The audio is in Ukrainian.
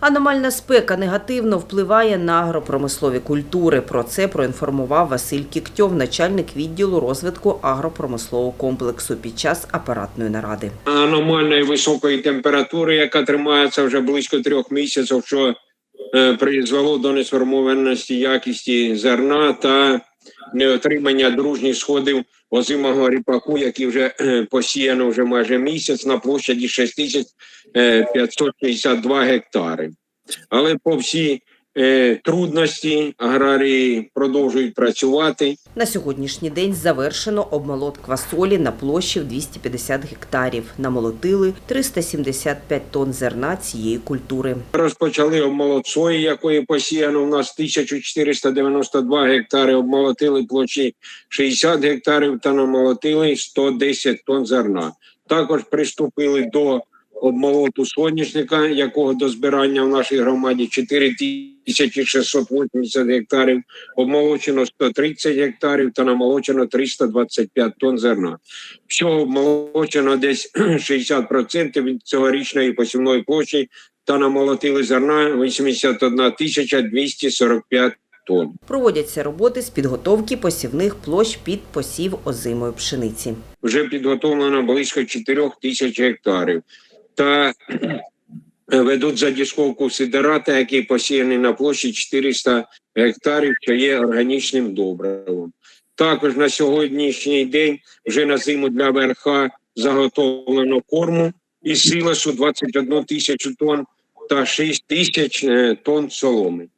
Аномальна спека негативно впливає на агропромислові культури. Про це проінформував Василь Кіктьов, начальник відділу розвитку агропромислового комплексу під час апаратної наради. аномальної високої температури, яка тримається вже близько трьох місяців, що е, призвело до несформованості якісті зерна та неотримання дружніх сходів озимого ріпаку, який вже е, посіяно вже майже місяць на площаді 6562 гектари. Але по всі е, трудності аграрії продовжують працювати. На сьогоднішній день завершено обмолот квасолі на площі в 250 гектарів. Намолотили 375 тонн зерна цієї культури. Розпочали обмолот сої, якої посіяно у нас 1492 гектари, обмолотили площі 60 гектарів та намолотили 110 тонн зерна. Також приступили до обмолоту соняшника, якого до збирання в нашій громаді 4680 гектарів, обмолочено 130 гектарів та намолочено 325 тонн зерна. Всього обмолочено десь 60% від цьогорічної посівної площі та намолотили зерна 81 тисяча 245 тонн. Проводяться роботи з підготовки посівних площ під посів озимої пшениці. Вже підготовлено близько 4 тисяч гектарів. Та ведуть задісковку сидерата, який посіяний на площі 400 гектарів, що є органічним добривом. Також на сьогоднішній день вже на зиму для верха заготовлено корму із силосу 21 тисячу тонн та 6 тисяч е, тонн соломи.